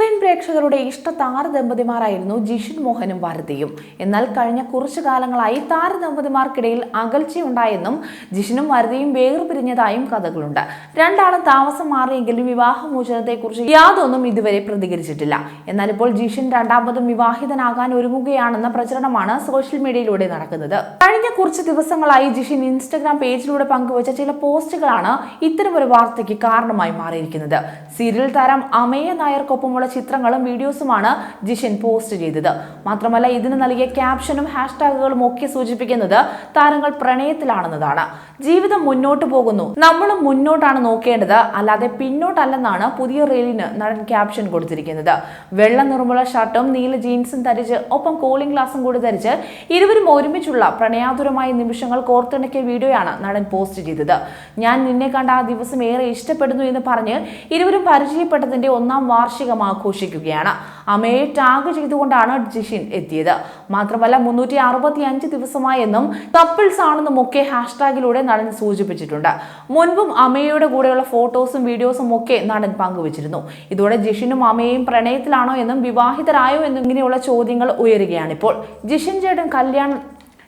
Screen പ്രേക്ഷകരുടെ ഇഷ്ട താരദമ്പതിമാരായിരുന്നു ജിഷിൻ മോഹനും ഭാരതിയും എന്നാൽ കഴിഞ്ഞ കുറച്ചു കാലങ്ങളായി താരദമ്പതിമാർക്കിടയിൽ അകൽച്ചയുണ്ടായെന്നും ജിഷിനും ഭാരതിയും വേർപിരിഞ്ഞതായും കഥകളുണ്ട്. രണ്ടാളും താമസം മാറിയെങ്കിലും വിവാഹമോചനത്തെക്കുറിച്ച് യാതൊന്നും ഇതുവരെ പ്രതികരിച്ചിട്ടില്ല. എന്നാൽ ഇപ്പോൾ ജിഷിൻ രണ്ടാമതും വിവാഹിതനാകാൻ ഒരുങ്ങുകയാണെന്ന പ്രചരണമാണ് സോഷ്യൽ മീഡിയയിലൂടെ നടക്കുന്നത്. കഴിഞ്ഞ കുറച്ച് ദിവസങ്ങളായി ജിഷിൻ ഇൻസ്റ്റഗ്രാം പേജിലൂടെ പങ്കുവച്ച ചില പോസ്റ്റുകളാണ് ഇത്തരമൊരു വാർത്തയ്ക്ക് കാരണമായി മാറിയിരിക്കുന്നത്. സീരിയൽ താരം അമയ നായർക്കൊപ്പമുള്ള ചിത്രങ്ങളും വീഡിയോസുമാണ് ജിഷിൻ പോസ്റ്റ് ചെയ്തത്. മാത്രമല്ല ഇതിന് നൽകിയ ക്യാപ്ഷനും ഹാഷ്ടാഗുകളും ഒക്കെ സൂചിപ്പിക്കുന്നത് താരങ്ങൾ പ്രണയത്തിലാണെന്നതാണ്. ജീവിതം മുന്നോട്ട് പോകുന്നു. നമ്മളും മുന്നോട്ടാണ് നോക്കേണ്ടത്. അല്ലാതെ പിന്നോട്ടല്ലെന്നാണ് പുതിയ റീലിന് നടൻ ക്യാപ്ഷൻ കൊടുത്തിരിക്കുന്നത്. വെള്ള നിറമുള്ള ഷർട്ടും നീല ജീൻസും ധരിച്ച് ഒപ്പം കോളിംഗ് ഗ്ലാസും കൂടി ധരിച്ച് ഇരുവരും ഒരുമിച്ചുള്ള പ്രണയാതുരമായ നിമിഷങ്ങൾ കോർത്തിണക്കിയ വീഡിയോയാണ് നടൻ പോസ്റ്റ് ചെയ്തത്. ഞാൻ നിന്നെ കണ്ട ആ ദിവസം ഏറെ ഇഷ്ടപ്പെടുന്നു എന്ന് പറഞ്ഞ് ഇരുവരും പരിചയപ്പെട്ടതിന്റെ ഒന്നാം വാർഷികം ആഘോഷിക്കുകയാണ്. അമ്മയെ ടാഗ് ചെയ്തുകൊണ്ടാണ് ജിഷിൻ എത്തിയത്. മാത്രമല്ല മുന്നൂറ്റി അറുപത്തി അഞ്ച് ദിവസമായെന്നും കപ്പിൾസ് ആണെന്നും ഒക്കെ ഹാഷ്ടാഗിലൂടെ നടൻ സൂചിപ്പിച്ചിട്ടുണ്ട്. മുൻപും അമ്മയുടെ കൂടെയുള്ള ഫോട്ടോസും വീഡിയോസും ഒക്കെ നടൻ പങ്കുവച്ചിരുന്നു. ഇതോടെ ജിഷിനും അമ്മയും പ്രണയത്തിലാണോ എന്നും വിവാഹിതരായോ എന്നും ഇങ്ങനെയുള്ള ചോദ്യങ്ങൾ ഉയരുകയാണിപ്പോൾ. ജിഷിൻ ചേട്ടൻ കല്യാണം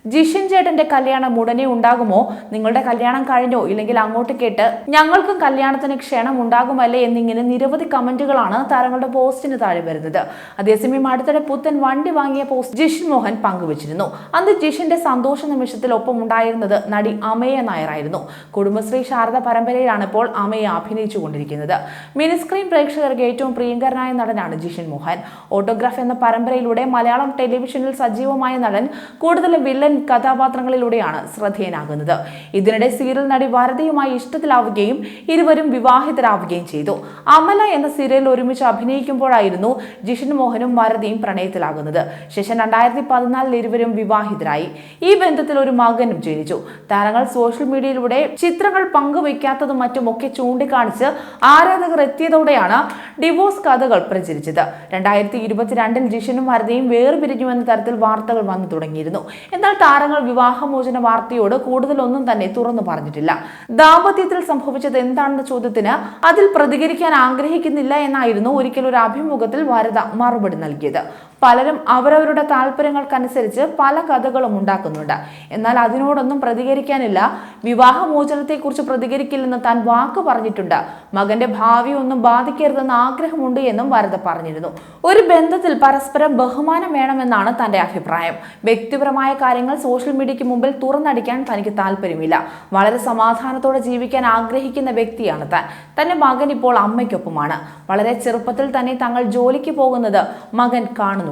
ജിഷിൻ ചേട്ടന്റെ കല്യാണം ഉടനെ ഉണ്ടാകുമോ? നിങ്ങളുടെ കല്യാണം കഴിഞ്ഞോ? ഇല്ലെങ്കിൽ അങ്ങോട്ട് കേട്ട് ഞങ്ങൾക്കും കല്യാണത്തിന് ക്ഷണം ഉണ്ടാകുമല്ലേ എന്നിങ്ങനെ നിരവധി കമന്റുകളാണ് താരങ്ങളുടെ പോസ്റ്റിന് താഴെ വരുന്നത്. അതേസമയം അടുത്തിടെ പുത്തൻ വണ്ടി വാങ്ങിയ പോസ്റ്റ് ജിഷിൻ മോഹൻ പങ്കുവച്ചിരുന്നു. അന്ന് ജിഷിന്റെ സന്തോഷ നിമിഷത്തിൽ ഒപ്പം ഉണ്ടായിരുന്നത് നടി അമയ നായറായിരുന്നു കുടുംബശ്രീ ശാരദ പരമ്പരയിലാണ് ഇപ്പോൾ അമയ അഭിനയിച്ചുകൊണ്ടിരിക്കുന്നത്. മിനിസ്ക്രീൻ പ്രേക്ഷകർക്ക് ഏറ്റവും പ്രിയങ്കരനായ നടനാണ് ജിഷിൻ മോഹൻ. ഓട്ടോഗ്രാഫ് എന്ന പരമ്പരയിലൂടെ മലയാളം ടെലിവിഷനിൽ സജീവമായ നടൻ കൂടുതലും വില്ലൻ കഥാപാത്രങ്ങളിലൂടെയാണ് ശ്രദ്ധേയനാകുന്നത്. ഇതിനിടെ സീരിയൽ നടി ഭാരതിയുമായി ഇഷ്ടത്തിലാവുകയും ഇരുവരും വിവാഹിതരാവുകയും ചെയ്തു. അമല എന്ന സീരിയലിൽ ഒരുമിച്ച് അഭിനയിക്കുമ്പോഴായിരുന്നു ജിഷൻ മോഹനും ഭാരതിയും പ്രണയത്തിലാകുന്നത്. ശേഷം രണ്ടായിരത്തി പതിനാലിൽ ഇരുവരും വിവാഹിതരായി. ഈ ബന്ധത്തിൽ ഒരു മകനും ജനിച്ചു. താരങ്ങൾ സോഷ്യൽ മീഡിയയിലൂടെ ചിത്രങ്ങൾ പങ്കുവയ്ക്കാത്തതും മറ്റും ഒക്കെ ചൂണ്ടിക്കാണിച്ച് ആരാധകർ എത്തിയതോടെയാണ് ഡിവോഴ്സ് കഥകൾ പ്രചരിച്ചത്. രണ്ടായിരത്തി ഇരുപത്തിരണ്ടിൽ ജിഷനും ഭാരതിയും വേർപിരിഞ്ഞുവെന്ന തരത്തിൽ വാർത്തകൾ വന്നു തുടങ്ങിയിരുന്നു. എന്നാൽ താരങ്ങൾ വിവാഹമോചന വാർത്തയോട് കൂടുതലൊന്നും തന്നെ തുറന്നു പറഞ്ഞിട്ടില്ല. ദാമ്പത്യത്തിൽ സംഭവിച്ചത് എന്താണെന്ന ചോദ്യത്തിന് അതിൽ പ്രതികരിക്കാൻ ആഗ്രഹിക്കുന്നില്ല എന്നായിരുന്നു ഒരിക്കൽ ഒരു അഭിമുഖത്തിൽ വരദ മറുപടി നൽകിയത്. പലരും അവരവരുടെ താല്പര്യങ്ങൾക്കനുസരിച്ച് പല കഥകളും ഉണ്ടാക്കുന്നുണ്ട്. എന്നാൽ അതിനോടൊന്നും പ്രതികരിക്കാനില്ല. വിവാഹമോചനത്തെക്കുറിച്ച് പ്രതികരിക്കില്ലെന്ന് താൻ വാക്ക് പറഞ്ഞിട്ടുണ്ട്. മകന്റെ ഭാവി ഒന്നും ബാധിക്കരുതെന്ന് ആഗ്രഹമുണ്ട് എന്നും വരദ പറഞ്ഞിരുന്നു. ഒരു ബന്ധത്തിൽ പരസ്പരം ബഹുമാനം വേണമെന്നാണ് തന്റെ അഭിപ്രായം. വ്യക്തിപരമായ കാര്യങ്ങൾ സോഷ്യൽ മീഡിയയ്ക്ക് മുമ്പിൽ തുറന്നടിക്കാൻ തനിക്ക് താല്പര്യമില്ല. വളരെ സമാധാനത്തോടെ ജീവിക്കാൻ ആഗ്രഹിക്കുന്ന വ്യക്തിയാണ് താൻ. തന്റെ മകൻ ഇപ്പോൾ അമ്മയ്ക്കൊപ്പമാണ്. വളരെ ചെറുപ്പത്തിൽ തന്നെ തങ്ങൾ ജോലിക്ക് പോകുന്നത് മകൻ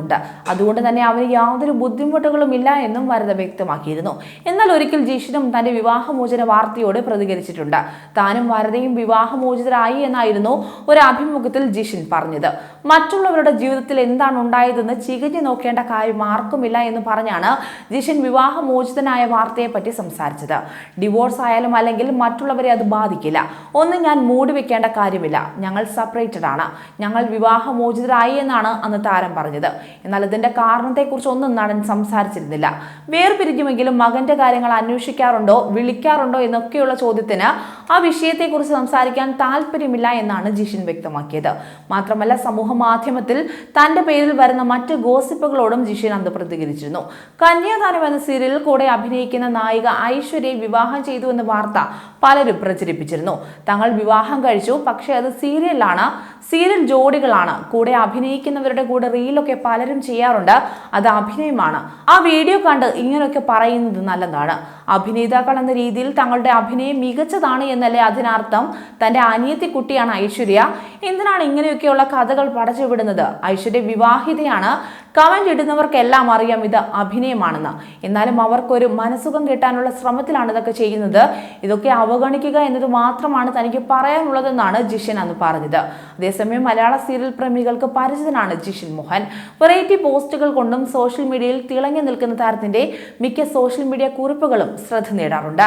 കാണുന്നുണ്ട് അതുകൊണ്ട് തന്നെ അവന് യാതൊരു ബുദ്ധിമുട്ടുകളും ഇല്ല എന്നും വരദ വ്യക്തമാക്കിയിരുന്നു. എന്നാൽ ഒരിക്കൽ ജിഷിനും തന്റെ വിവാഹമോചന വാർത്തയോട് പ്രതികരിച്ചിട്ടുണ്ട്. താനും വരദയും വിവാഹമോചിതരായി എന്നായിരുന്നു ഒരു അഭിമുഖത്തിൽ ജിഷിൻ പറഞ്ഞത്. മറ്റുള്ളവരുടെ ജീവിതത്തിൽ എന്താണ് ഉണ്ടായതെന്ന് ചികഞ്ഞു നോക്കേണ്ട കാര്യം ആർക്കുമില്ല എന്ന് പറഞ്ഞാണ് ജിഷിൻ വിവാഹമോചിതനായ വാർത്തയെപ്പറ്റി സംസാരിച്ചത്. ഡിവോഴ്സ് ആയാലും അല്ലെങ്കിൽ മറ്റുള്ളവരെ അത് ബാധിക്കില്ല. ഒന്ന് ഞാൻ മൂടി വെക്കേണ്ട കാര്യമില്ല. ഞങ്ങൾ സെപ്പറേറ്റഡ് ആണ് ഞങ്ങൾ വിവാഹമോചിതരായി എന്നാണ് അന്ന് താരം പറഞ്ഞത്. എന്നാൽ ഇതിന്റെ കാരണത്തെക്കുറിച്ച് ഒന്നും നടൻ സംസാരിച്ചിരുന്നില്ല. വേർപിരിഞ്ഞുമെങ്കിലും മകന്റെ കാര്യങ്ങൾ അന്വേഷിക്കാറുണ്ടോ വിളിക്കാറുണ്ടോ എന്നൊക്കെയുള്ള ചോദ്യത്തിന് ആ വിഷയത്തെക്കുറിച്ച് സംസാരിക്കാൻ താല്പര്യമില്ല എന്നാണ് ജിഷിൻ വ്യക്തമാക്കിയത്. മാത്രമല്ല സമൂഹ മാധ്യമത്തിൽ തന്റെ പേരിൽ വരുന്ന മറ്റ് ഗോസിപ്പുകളോടും ജിഷിൻ അന്ന് പ്രതികരിച്ചിരുന്നു. കന്യാദാനം എന്ന സീരിയലിൽ കൂടെ അഭിനയിക്കുന്ന നായിക ഐശ്വര്യയെ വിവാഹം ചെയ്തു എന്ന വാർത്ത പലരും പ്രചരിപ്പിച്ചിരുന്നു. തങ്ങൾ വിവാഹം കഴിച്ചു പക്ഷേ അത് സീരിയലാണ് സീരിയൽ ജോഡികളാണ്. കൂടെ അഭിനയിക്കുന്നവരുടെ കൂടെ റീലൊക്കെ പലരും ചെയ്യാറുണ്ട്. അത് അഭിനയമാണ്. ആ വീഡിയോ കണ്ട് ഇങ്ങനെയൊക്കെ പറയുന്നത് നല്ലതാണ്. അഭിനേതാക്കൾ എന്ന രീതിയിൽ തങ്ങളുടെ അഭിനയം മികച്ചതാണ് എന്നല്ലേ അതിനർത്ഥം? തന്റെ അനിയത്തി കുട്ടിയാണ് ഐശ്വര്യ. എന്തിനാണ് ഇങ്ങനെയൊക്കെയുള്ള കഥകൾ പടച്ചുവിടുന്നത്? ഐശ്വര്യ വിവാഹിതയാണ്. കമന്റ് ഇടുന്നവർക്കെല്ലാം അറിയാം ഇത് അഭിനയമാണെന്ന്. എന്നാലും അവർക്കൊരു മനസ്സുഖം കിട്ടാനുള്ള ശ്രമത്തിലാണ് ഇതൊക്കെ ചെയ്യുന്നത്. ഇതൊക്കെ അവഗണിക്കുക എന്നത് മാത്രമാണ് തനിക്ക് പറയാനുള്ളതെന്നാണ് ജിഷൻ അന്ന് പറഞ്ഞത്. അതേസമയം മലയാള സീരിയൽ പ്രേമികൾക്ക് പരിചിതനാണ് ജിഷൻ മോഹൻ. വെറൈറ്റി പോസ്റ്റുകൾ കൊണ്ടും സോഷ്യൽ മീഡിയയിൽ തിളങ്ങി നിൽക്കുന്ന താരത്തിന്റെ മിക്ക സോഷ്യൽ മീഡിയ കുറിപ്പുകളും ശ്രദ്ധ നേടാറുണ്ട്.